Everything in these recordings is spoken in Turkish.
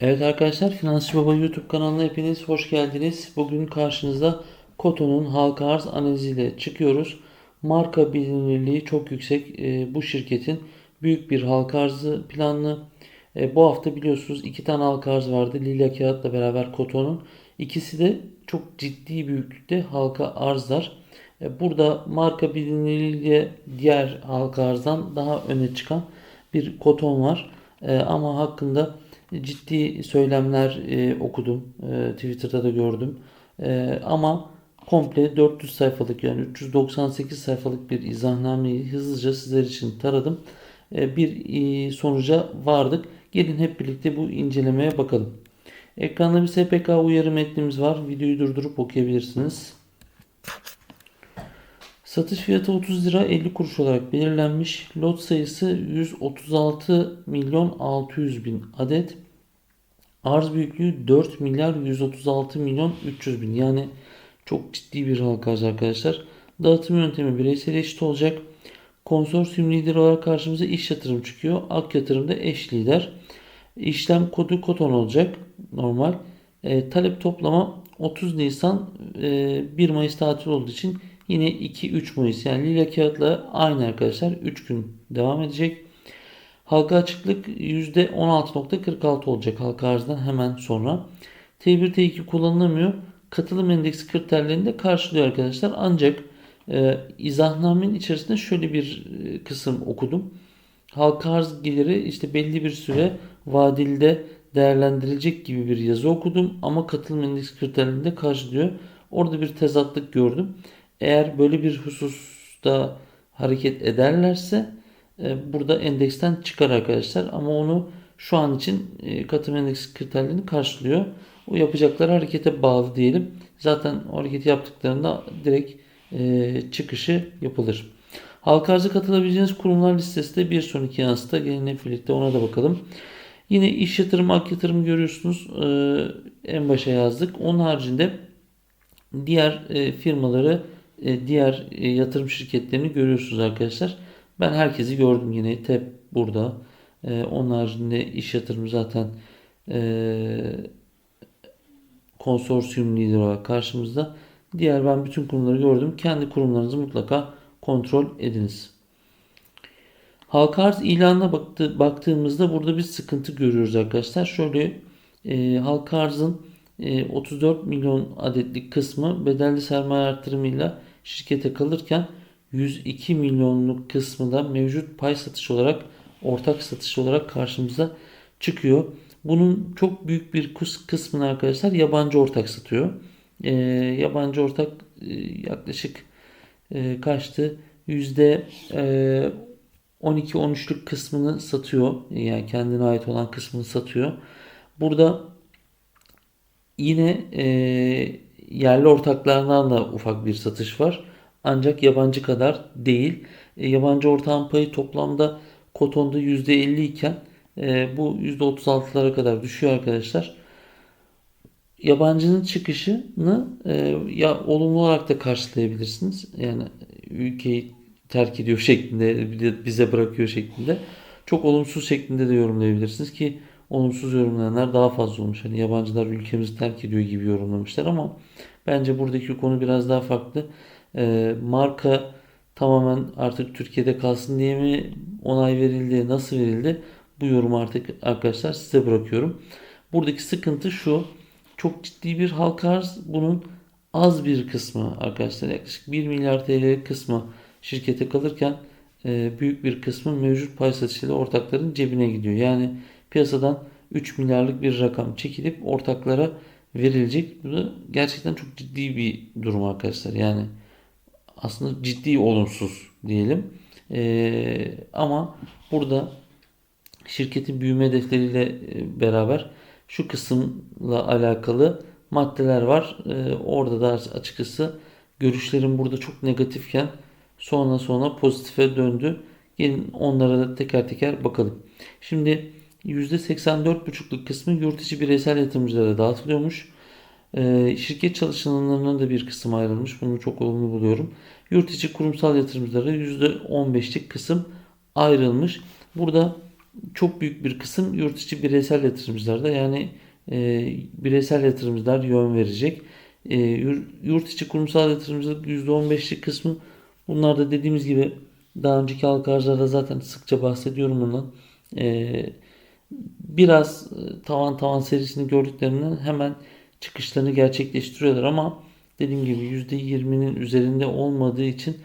Evet arkadaşlar Finansçı Baba YouTube kanalına hepiniz hoş geldiniz. Bugün karşınızda Koto'nun halka arz analiziyle çıkıyoruz. Marka bilinirliği çok yüksek. Ee, bu şirketin büyük bir halka arzı planlı. Ee, bu hafta biliyorsunuz iki tane halka arz vardı. Lila Kağıt'la beraber Koto'nun. İkisi de çok ciddi büyüklükte halka arzlar. Ee, burada marka bilinirliğiyle diğer halka arzdan daha öne çıkan bir Koton var. Ee, ama hakkında ciddi söylemler e, okudum. E, Twitter'da da gördüm. E, ama komple 400 sayfalık yani 398 sayfalık bir izahnnameyi hızlıca sizler için taradım. E, bir e, sonuca vardık. Gelin hep birlikte bu incelemeye bakalım. Ekranda bir SPK uyarı metnimiz var. Videoyu durdurup okuyabilirsiniz. Satış fiyatı 30 lira 50 kuruş olarak belirlenmiş. Lot sayısı 136 milyon 600 bin adet. Arz büyüklüğü 4 milyar 136 milyon 300 bin. Yani çok ciddi bir halka arz arkadaşlar. Dağıtım yöntemi bireysel eşit olacak. Konsorsiyum lideri olarak karşımıza iş yatırım çıkıyor. Ak yatırımda eş lider. İşlem kodu koton olacak. Normal. E, talep toplama 30 Nisan e, 1 Mayıs tatil olduğu için yine 2-3 Mayıs yani lila kağıtla aynı arkadaşlar 3 gün devam edecek. Halka açıklık %16.46 olacak halka arzdan hemen sonra. T1 T2 kullanılamıyor. Katılım endeksi kriterlerini de karşılıyor arkadaşlar. Ancak e, izahnamenin içerisinde şöyle bir e, kısım okudum. Halka arz geliri işte belli bir süre vadilde değerlendirilecek gibi bir yazı okudum ama katılım endeksi kriterlerini de karşılıyor. Orada bir tezatlık gördüm. Eğer böyle bir hususta hareket ederlerse e, burada endeksten çıkar arkadaşlar. Ama onu şu an için e, katılım endeksi kriterlerini karşılıyor. O yapacakları harekete bağlı diyelim. Zaten o hareketi yaptıklarında direkt e, çıkışı yapılır. Halka arzı katılabileceğiniz kurumlar listesi de bir sonraki yansıda. Gelin hep birlikte ona da bakalım. Yine iş yatırım, ak yatırım görüyorsunuz. en başa yazdık. Onun haricinde diğer firmaları, diğer yatırım şirketlerini görüyorsunuz arkadaşlar. Ben herkesi gördüm yine. TEP burada. Ee, onun haricinde iş yatırımı zaten e, konsorsiyum lideri olarak karşımızda. Diğer ben bütün kurumları gördüm. Kendi kurumlarınızı mutlaka kontrol ediniz. Halka arz ilanına baktı, baktığımızda burada bir sıkıntı görüyoruz arkadaşlar. Şöyle e, halka arzın e, 34 milyon adetlik kısmı bedelli sermaye artırımıyla şirkete kalırken 102 milyonluk kısmı da mevcut pay satış olarak ortak satış olarak karşımıza çıkıyor. Bunun çok büyük bir kısmını arkadaşlar yabancı ortak satıyor. E, yabancı ortak e, yaklaşık e, kaçtı? Yüzde e, 12-13'lük kısmını satıyor. Yani kendine ait olan kısmını satıyor. Burada yine e, yerli ortaklarından da ufak bir satış var. Ancak yabancı kadar değil. E, yabancı ortağın payı toplamda kotonda %50 iken e, bu %36'lara kadar düşüyor arkadaşlar. Yabancının çıkışını e, ya olumlu olarak da karşılayabilirsiniz. Yani ülkeyi terk ediyor şeklinde bize bırakıyor şeklinde. Çok olumsuz şeklinde de yorumlayabilirsiniz ki olumsuz yorumlayanlar daha fazla olmuş. Hani yabancılar ülkemizi terk ediyor gibi yorumlamışlar ama bence buradaki konu biraz daha farklı e, marka tamamen artık Türkiye'de kalsın diye mi onay verildi, nasıl verildi? Bu yorumu artık arkadaşlar size bırakıyorum. Buradaki sıkıntı şu. Çok ciddi bir halka arz. Bunun az bir kısmı arkadaşlar yaklaşık 1 milyar TL kısmı şirkete kalırken e, büyük bir kısmı mevcut pay satışıyla ortakların cebine gidiyor. Yani piyasadan 3 milyarlık bir rakam çekilip ortaklara verilecek. Bu da gerçekten çok ciddi bir durum arkadaşlar. Yani aslında ciddi olumsuz diyelim. E, ama burada şirketin büyüme hedefleriyle e, beraber şu kısımla alakalı maddeler var. E, orada da açıkçası görüşlerim burada çok negatifken sonra sonra pozitife döndü. Gelin onlara da teker teker bakalım. Şimdi %84,5'luk kısmı yurt içi bireysel yatırımcılara dağıtılıyormuş. Ee, şirket çalışanlarına da bir kısım ayrılmış. Bunu çok olumlu buluyorum. Yurt içi kurumsal yatırımcılara %15'lik kısım ayrılmış. Burada çok büyük bir kısım yurt içi bireysel yatırımcılarda yani e, bireysel yatırımcılar yön verecek. E, yurt içi kurumsal yatırımcılık %15'lik kısmı bunlar da dediğimiz gibi daha önceki halka arzlarda zaten sıkça bahsediyorum bundan. E, biraz e, tavan tavan serisini gördüklerinden hemen çıkışlarını gerçekleştiriyorlar ama dediğim gibi %20'nin üzerinde olmadığı için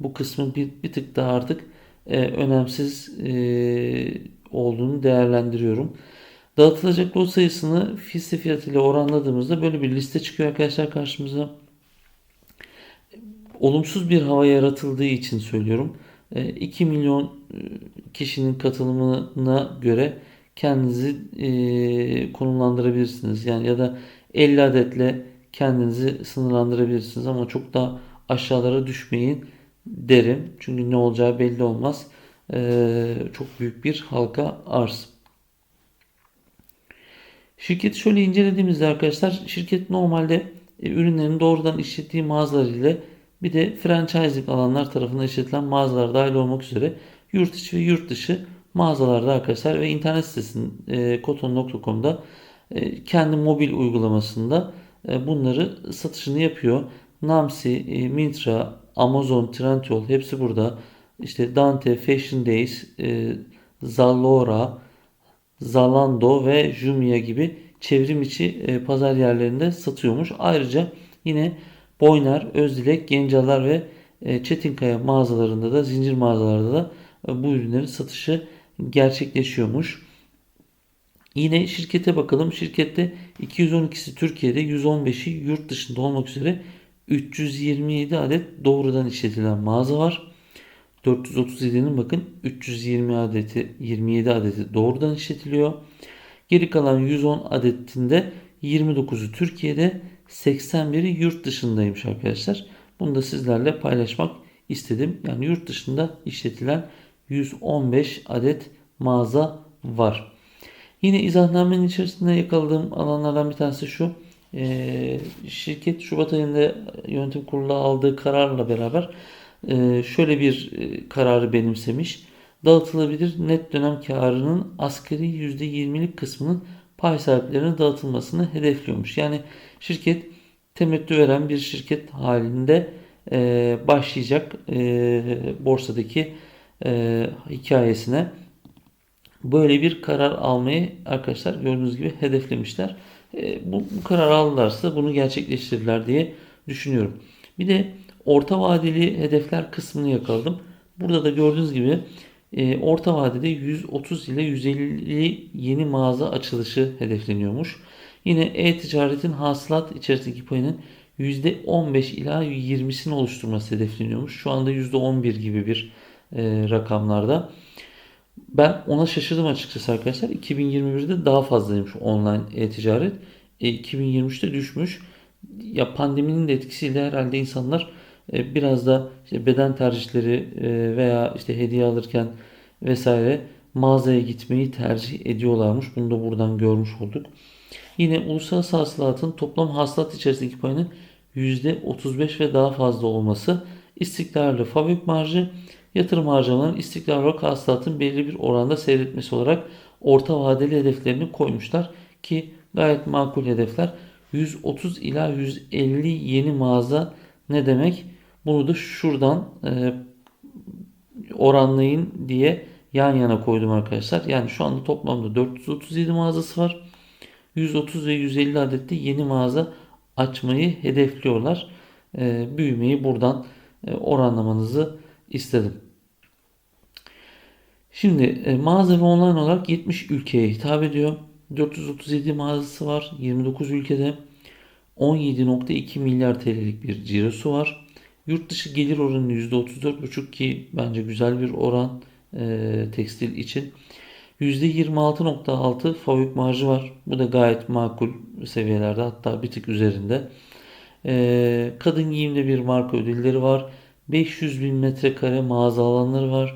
bu kısmı bir, bir tık daha artık e, önemsiz e, olduğunu değerlendiriyorum. Dağıtılacak lot sayısını hisse fiyatıyla oranladığımızda böyle bir liste çıkıyor arkadaşlar karşımıza. Olumsuz bir hava yaratıldığı için söylüyorum. 2 e, milyon e, kişinin katılımına göre kendinizi e, konumlandırabilirsiniz. Yani ya da 50 adetle kendinizi sınırlandırabilirsiniz ama çok da aşağılara düşmeyin derim. Çünkü ne olacağı belli olmaz. çok büyük bir halka arz. Şirketi şöyle incelediğimizde arkadaşlar şirket normalde e, ürünlerin doğrudan işlettiği mağazalar ile bir de franchising alanlar tarafından işletilen mağazalar dahil olmak üzere yurt içi ve yurt dışı mağazalarda arkadaşlar ve internet sitesinin e, koton.com'da e, kendi mobil uygulamasında e, bunları satışını yapıyor. Namsi, e, Mintra, Amazon, Trendyol hepsi burada. İşte Dante, Fashion Days, e, Zalora, Zalando ve Jumia gibi çevrim içi e, pazar yerlerinde satıyormuş. Ayrıca yine Boyner, Özdilek, Gencalar ve e, Çetinkaya mağazalarında da zincir mağazalarda da e, bu ürünlerin satışı gerçekleşiyormuş. Yine şirkete bakalım. Şirkette 212'si Türkiye'de, 115'i yurt dışında olmak üzere 327 adet doğrudan işletilen mağaza var. 437'nin bakın 320 adeti 27 adeti doğrudan işletiliyor. Geri kalan 110 adetinde 29'u Türkiye'de 81'i yurt dışındaymış arkadaşlar. Bunu da sizlerle paylaşmak istedim. Yani yurt dışında işletilen 115 adet mağaza var. Yine izahnamenin içerisinde yakaladığım alanlardan bir tanesi şu. Ee, şirket Şubat ayında yönetim kurulu aldığı kararla beraber e, şöyle bir e, kararı benimsemiş. Dağıtılabilir net dönem karının asgari %20'lik kısmının pay sahiplerine dağıtılmasını hedefliyormuş. Yani şirket temettü veren bir şirket halinde e, başlayacak borsadaki hikayesine. Böyle bir karar almayı arkadaşlar gördüğünüz gibi hedeflemişler. bu, bu karar aldılarsa bunu gerçekleştirirler diye düşünüyorum. Bir de orta vadeli hedefler kısmını yakaladım. Burada da gördüğünüz gibi e, orta vadede 130 ile 150 yeni mağaza açılışı hedefleniyormuş. Yine e-ticaretin hasılat içerisindeki payının %15 ila 20'sini oluşturması hedefleniyormuş. Şu anda %11 gibi bir e, rakamlarda. Ben ona şaşırdım açıkçası arkadaşlar. 2021'de daha fazlaymış online e-ticaret. E, 2023'te düşmüş. Ya pandeminin de etkisiyle herhalde insanlar e, biraz da işte beden tercihleri e, veya işte hediye alırken vesaire mağazaya gitmeyi tercih ediyorlarmış. Bunu da buradan görmüş olduk. Yine uluslararası hasılatın toplam hasılat içerisindeki payının %35 ve daha fazla olması istikrarlı fabrik marjı yatırım harcamalarının istikrarlı olarak hasılatın belirli bir oranda seyretmesi olarak orta vadeli hedeflerini koymuşlar ki gayet makul hedefler 130 ila 150 yeni mağaza ne demek? Bunu da şuradan e, oranlayın diye yan yana koydum arkadaşlar. Yani şu anda toplamda 437 mağazası var. 130 ve 150 adette yeni mağaza açmayı hedefliyorlar. E, büyümeyi buradan e, oranlamanızı istedim. Şimdi e, mağaza ve online olarak 70 ülkeye hitap ediyor. 437 mağazası var 29 ülkede. 17.2 milyar TL'lik bir cirosu var. Yurt dışı gelir oranı %34,5 ki bence güzel bir oran e, tekstil için. %26.6 fabrik marjı var. Bu da gayet makul seviyelerde hatta bir tık üzerinde. E, kadın giyimde bir marka ödülleri var. 500 bin metrekare mağaza alanları var.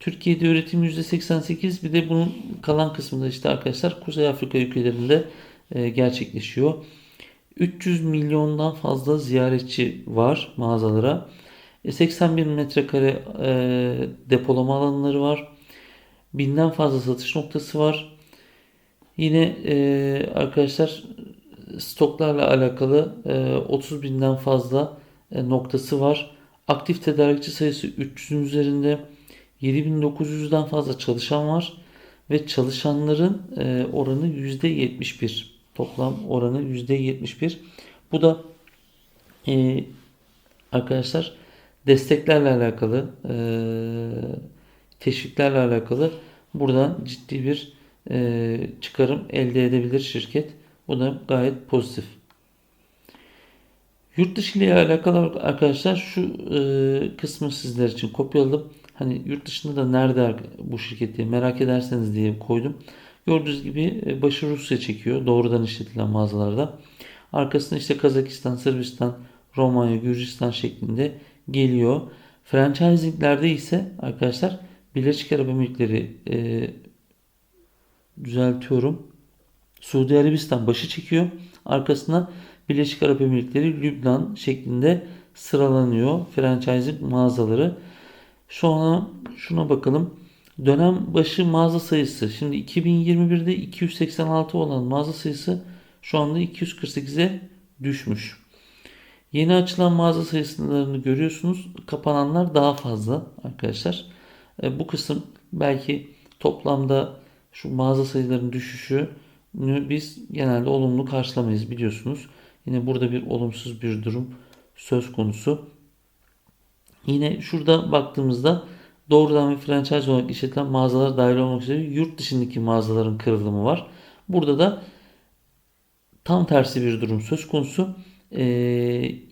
Türkiye'de üretim %88 bir de bunun kalan kısmında işte arkadaşlar Kuzey Afrika ülkelerinde e, gerçekleşiyor. 300 milyondan fazla ziyaretçi var mağazalara. 81 e, metrekare e, depolama alanları var. binden fazla satış noktası var. Yine arkadaşlar stoklarla alakalı e, 30 binden fazla noktası var. Aktif tedarikçi sayısı 300'ün üzerinde. 7900'den fazla çalışan var ve çalışanların e, oranı %71. Toplam oranı %71. Bu da e, arkadaşlar desteklerle alakalı, e, teşviklerle alakalı buradan ciddi bir e, çıkarım elde edebilir şirket. Bu da gayet pozitif. Yurt dışı ile alakalı arkadaşlar şu e, kısmı sizler için kopyaladım. Hani yurt dışında da nerede bu şirket diye merak ederseniz diye koydum. Gördüğünüz gibi e, başı Rusya çekiyor doğrudan işletilen mağazalarda. Arkasında işte Kazakistan, Sırbistan, Romanya, Gürcistan şeklinde geliyor. Franchisinglerde ise arkadaşlar Birleşik Arap Emirlikleri e, düzeltiyorum. Suudi Arabistan başı çekiyor. Arkasına Birleşik Arap Emirlikleri, Lübnan şeklinde sıralanıyor franchising mağazaları. Sonra şuna bakalım. Dönem başı mağaza sayısı. Şimdi 2021'de 286 olan mağaza sayısı şu anda 248'e düşmüş. Yeni açılan mağaza sayısını görüyorsunuz. Kapananlar daha fazla arkadaşlar. E, bu kısım belki toplamda şu mağaza sayılarının düşüşü biz genelde olumlu karşılamayız biliyorsunuz. Yine burada bir olumsuz bir durum söz konusu. Yine şurada baktığımızda doğrudan bir franchise olarak işletilen mağazalar dahil olmak üzere yurt dışındaki mağazaların kırılımı var. Burada da tam tersi bir durum söz konusu. Ee,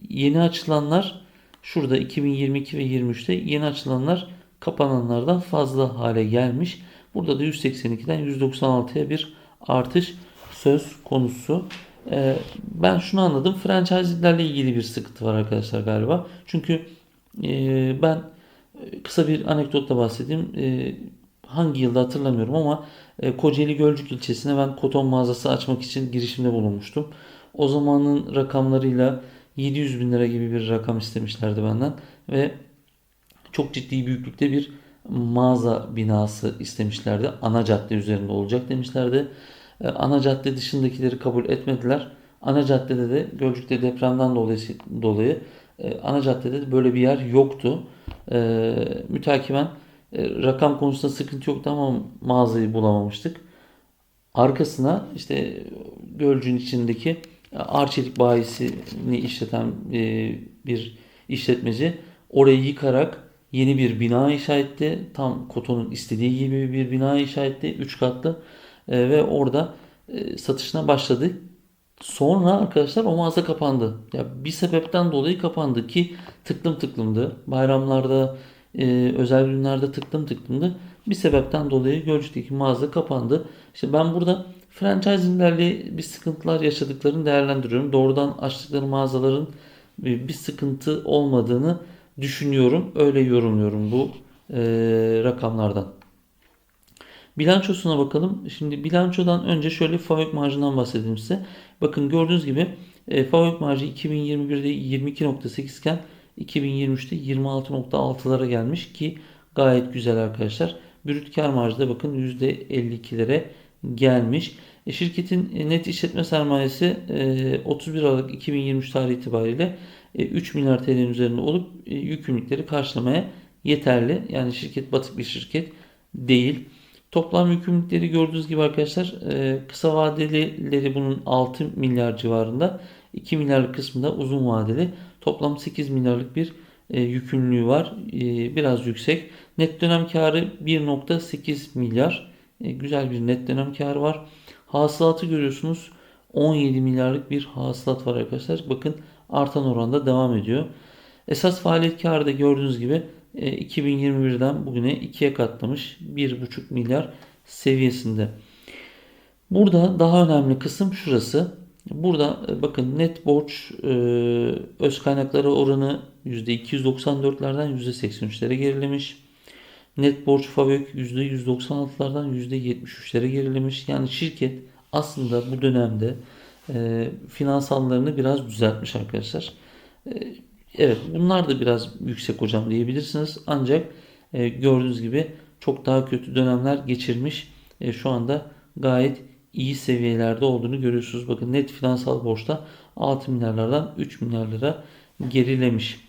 yeni açılanlar şurada 2022 ve 23'te yeni açılanlar kapananlardan fazla hale gelmiş. Burada da 182'den 196'ya bir artış söz konusu. Ee, ben şunu anladım. Franchise'lerle ilgili bir sıkıntı var arkadaşlar galiba. Çünkü e, ben kısa bir anekdotla bahsedeyim. E, hangi yılda hatırlamıyorum ama e, Kocaeli Gölcük ilçesine ben koton mağazası açmak için girişimde bulunmuştum. O zamanın rakamlarıyla 700 bin lira gibi bir rakam istemişlerdi benden ve çok ciddi büyüklükte bir mağaza binası istemişlerdi. Ana cadde üzerinde olacak demişlerdi. E, ana cadde dışındakileri kabul etmediler. Ana caddede de Gölcük'te depremden dolayı, dolayı e, ana caddede de böyle bir yer yoktu. E, mütakiben rakam konusunda sıkıntı yoktu ama mağazayı bulamamıştık. Arkasına işte Gölcük'ün içindeki Arçelik bayisini işleten bir işletmeci orayı yıkarak yeni bir bina inşa etti. Tam Koto'nun istediği gibi bir bina inşa etti. 3 katlı e, ve orada e, satışına başladı. Sonra arkadaşlar o mağaza kapandı. Ya bir sebepten dolayı kapandı ki tıklım tıklımdı. Bayramlarda, e, özel günlerde tıklım tıklımdı. Bir sebepten dolayı Gölcük'teki mağaza kapandı. İşte ben burada franchisinglerle bir sıkıntılar yaşadıklarını değerlendiriyorum. Doğrudan açtıkları mağazaların bir sıkıntı olmadığını düşünüyorum. Öyle yorumluyorum bu rakamlardan. Bilançosuna bakalım. Şimdi bilançodan önce şöyle fabrik marjından bahsedeyim size. Bakın gördüğünüz gibi e, fabrik marjı 2021'de 22.8 iken 2023'te 26.6'lara gelmiş ki gayet güzel arkadaşlar. Brüt kar marjı da bakın %52'lere gelmiş. E, şirketin net işletme sermayesi e, 31 Aralık 2023 tarihi itibariyle 3 e, milyar TL'nin üzerinde olup e, yükümlülükleri karşılamaya yeterli. Yani şirket batık bir şirket değil. Toplam yükümlülükleri gördüğünüz gibi arkadaşlar e, kısa vadelileri bunun 6 milyar civarında. 2 milyarlık kısmında uzun vadeli. Toplam 8 milyarlık bir yükümlülüğü var. Biraz yüksek. Net dönem karı 1.8 milyar. Güzel bir net dönem karı var. Hasılatı görüyorsunuz. 17 milyarlık bir hasılat var arkadaşlar. Bakın artan oranda devam ediyor. Esas faaliyet karı da gördüğünüz gibi 2021'den e, bugüne 2'ye katlamış 1,5 milyar seviyesinde. Burada daha önemli kısım şurası. Burada e, bakın net borç e, öz kaynakları oranı %294'lerden %83'lere gerilemiş. Net borç fabrik %196'lardan %73'lere gerilemiş. Yani şirket aslında bu dönemde finansallarını biraz düzeltmiş arkadaşlar. Evet bunlar da biraz yüksek hocam diyebilirsiniz. Ancak e, gördüğünüz gibi çok daha kötü dönemler geçirmiş. E, şu anda gayet iyi seviyelerde olduğunu görüyorsunuz. Bakın net finansal borçta 6 milyarlardan 3 milyar lira gerilemiş.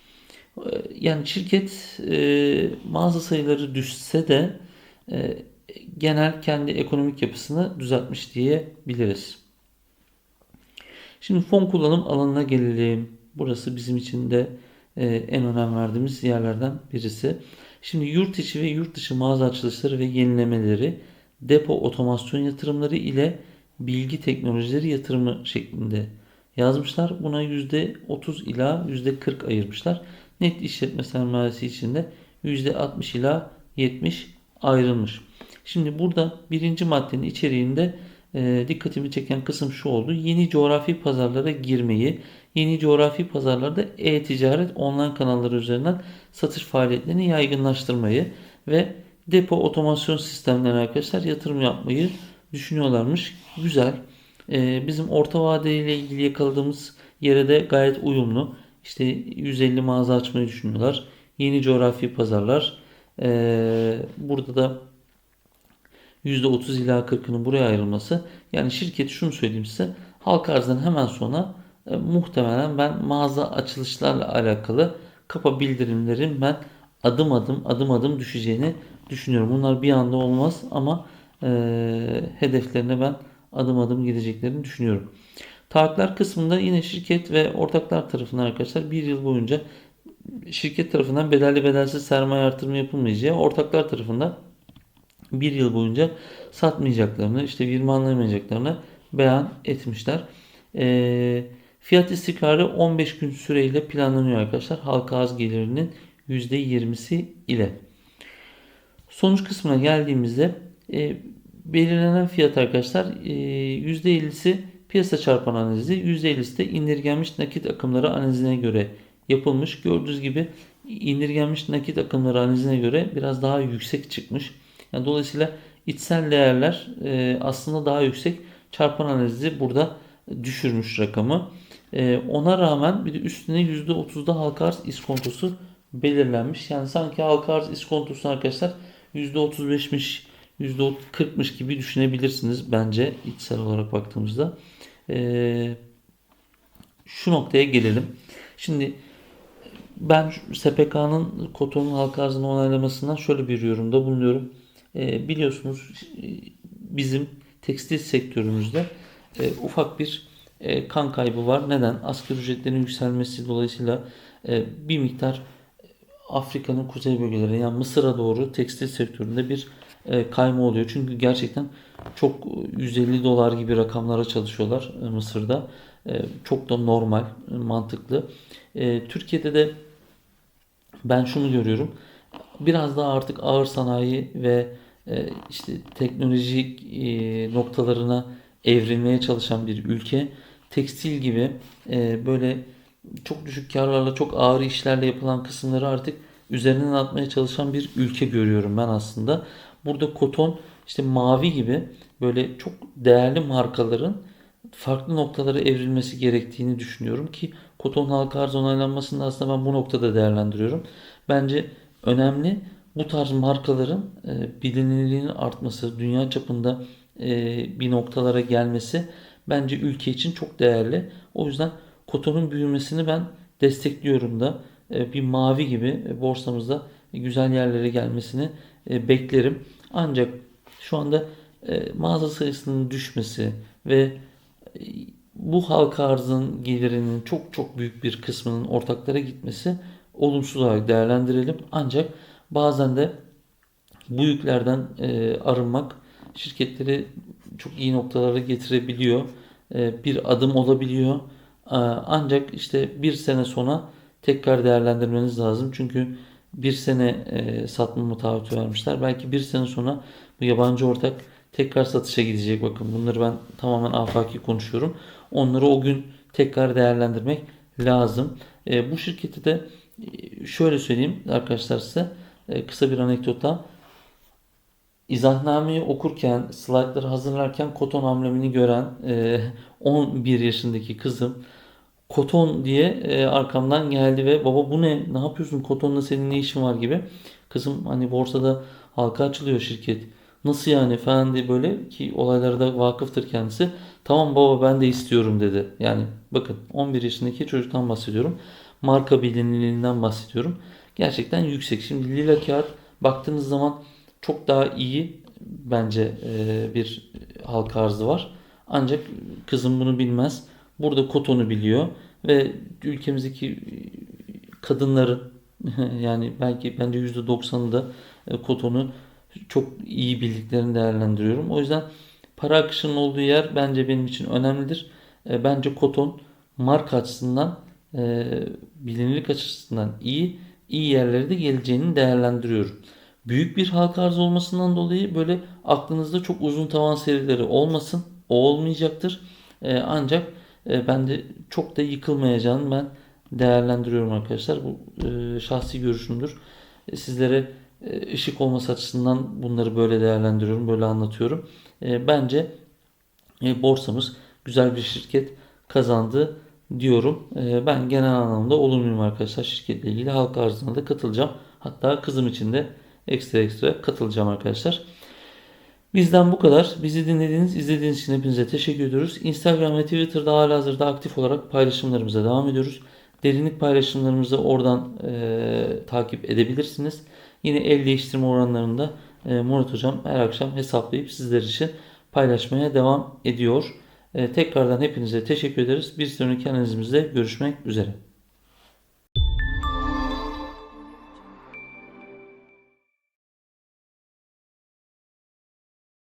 E, yani şirket e, mağaza sayıları düşse de e, genel kendi ekonomik yapısını düzeltmiş diyebiliriz. Şimdi fon kullanım alanına gelelim. Burası bizim için de e, en önem verdiğimiz yerlerden birisi. Şimdi yurt içi ve yurt dışı mağaza açılışları ve yenilemeleri, depo otomasyon yatırımları ile bilgi teknolojileri yatırımı şeklinde yazmışlar. Buna %30 ila %40 ayırmışlar. Net işletme sermayesi içinde %60 ila 70 ayrılmış. Şimdi burada birinci maddenin içeriğinde e, dikkatimi çeken kısım şu oldu. Yeni coğrafi pazarlara girmeyi, yeni coğrafi pazarlarda e-ticaret online kanalları üzerinden satış faaliyetlerini yaygınlaştırmayı ve depo otomasyon sistemlerine arkadaşlar yatırım yapmayı düşünüyorlarmış. Güzel. E, bizim orta vadeyle ilgili yakaladığımız yere de gayet uyumlu. İşte 150 mağaza açmayı düşünüyorlar. Yeni coğrafi pazarlar. E, burada da %30 ila 40'ının buraya ayrılması. Yani şirket şunu söyleyeyim size. Halka arzdan hemen sonra e, muhtemelen ben mağaza açılışlarla alakalı kapa bildirimlerin ben adım adım adım adım düşeceğini düşünüyorum. Bunlar bir anda olmaz ama e, hedeflerine ben adım adım gideceklerini düşünüyorum. Taahhütler kısmında yine şirket ve ortaklar tarafından arkadaşlar bir yıl boyunca şirket tarafından bedelli bedelsiz sermaye artırımı yapılmayacağı, ortaklar tarafından bir yıl boyunca satmayacaklarını, işte virmanlamayacaklarını beyan etmişler. E, fiyat istikrarı 15 gün süreyle planlanıyor arkadaşlar. Halka az gelirinin %20'si ile. Sonuç kısmına geldiğimizde e, belirlenen fiyat arkadaşlar e, %50'si piyasa çarpan analizi, %50'si de indirgenmiş nakit akımları analizine göre yapılmış. Gördüğünüz gibi indirgenmiş nakit akımları analizine göre biraz daha yüksek çıkmış. Yani dolayısıyla içsel değerler e, aslında daha yüksek. Çarpan analizi burada düşürmüş rakamı. E, ona rağmen bir de üstüne %30'da halka arz iskontosu belirlenmiş. Yani sanki halka arz iskontosu arkadaşlar %35'miş %40'mış gibi düşünebilirsiniz bence içsel olarak baktığımızda. E, şu noktaya gelelim. Şimdi ben SPK'nın kotonun halka arzını onaylamasından şöyle bir yorumda bulunuyorum. E, biliyorsunuz bizim tekstil sektörümüzde e, ufak bir e, kan kaybı var. Neden? Asgari ücretlerin yükselmesi dolayısıyla e, bir miktar Afrika'nın kuzey bölgeleri yani Mısır'a doğru tekstil sektöründe bir e, kayma oluyor. Çünkü gerçekten çok 150 dolar gibi rakamlara çalışıyorlar e, Mısır'da. E, çok da normal, e, mantıklı. E, Türkiye'de de ben şunu görüyorum. Biraz daha artık ağır sanayi ve e, işte teknolojik e, noktalarına evrilmeye çalışan bir ülke. Tekstil gibi e, böyle çok düşük karlarla çok ağır işlerle yapılan kısımları artık üzerinden atmaya çalışan bir ülke görüyorum ben aslında. Burada koton işte mavi gibi böyle çok değerli markaların farklı noktalara evrilmesi gerektiğini düşünüyorum ki koton halka arz onaylanmasını aslında ben bu noktada değerlendiriyorum. Bence önemli bu tarz markaların e, bilinirliğinin artması, dünya çapında e, bir noktalara gelmesi bence ülke için çok değerli. O yüzden kotonun büyümesini ben destekliyorum da e, bir mavi gibi e, borsamızda güzel yerlere gelmesini e, beklerim. Ancak şu anda e, mağaza sayısının düşmesi ve e, bu halka arzın gelirinin çok çok büyük bir kısmının ortaklara gitmesi olumsuz olarak değerlendirelim. Ancak bazen de bu yüklerden e, arınmak şirketleri çok iyi noktalara getirebiliyor. E, bir adım olabiliyor. E, ancak işte bir sene sonra tekrar değerlendirmeniz lazım. Çünkü bir sene e, satma taahhütü vermişler. Belki bir sene sonra bu yabancı ortak tekrar satışa gidecek. Bakın bunları ben tamamen afaki konuşuyorum. Onları o gün tekrar değerlendirmek lazım. E, bu şirketi de e, şöyle söyleyeyim arkadaşlar size kısa bir anekdota. İzahnameyi okurken, slaytları hazırlarken koton amblemini gören e, 11 yaşındaki kızım Koton diye e, arkamdan geldi ve baba bu ne? Ne yapıyorsun? Kotonla senin ne işin var gibi. Kızım hani borsada halka açılıyor şirket. Nasıl yani falan diye böyle ki olaylara da vakıftır kendisi. Tamam baba ben de istiyorum dedi. Yani bakın 11 yaşındaki çocuktan bahsediyorum. Marka bilinirliğinden bahsediyorum. Gerçekten yüksek. Şimdi lila kağıt baktığınız zaman çok daha iyi bence e, bir halka arzı var. Ancak kızım bunu bilmez. Burada kotonu biliyor ve ülkemizdeki kadınların yani belki bence %90'ı da e, kotonu çok iyi bildiklerini değerlendiriyorum. O yüzden para akışının olduğu yer bence benim için önemlidir. E, Bence koton marka açısından bilinirlik açısından iyi, iyi yerlere de geleceğini değerlendiriyorum. Büyük bir halka arz olmasından dolayı böyle aklınızda çok uzun tavan serileri olmasın. O olmayacaktır. E, ancak e, ben de çok da yıkılmayacağını ben değerlendiriyorum arkadaşlar. Bu e, şahsi görüşümdür. E, sizlere e, ışık olması açısından bunları böyle değerlendiriyorum, böyle anlatıyorum. E, bence e, borsamız güzel bir şirket kazandı diyorum. E, ben genel anlamda olumluyum arkadaşlar şirketle ilgili. Halka arzına da katılacağım. Hatta kızım için de ekstra ekstra katılacağım arkadaşlar. Bizden bu kadar. Bizi dinlediğiniz, izlediğiniz için hepinize teşekkür ediyoruz. Instagram ve Twitter'da halihazırda aktif olarak paylaşımlarımıza devam ediyoruz. Derinlik paylaşımlarımızı oradan e, takip edebilirsiniz. Yine el değiştirme oranlarında e, Murat Hocam her akşam hesaplayıp sizler için paylaşmaya devam ediyor. E, tekrardan hepinize teşekkür ederiz. Bir sonraki analizimizde görüşmek üzere.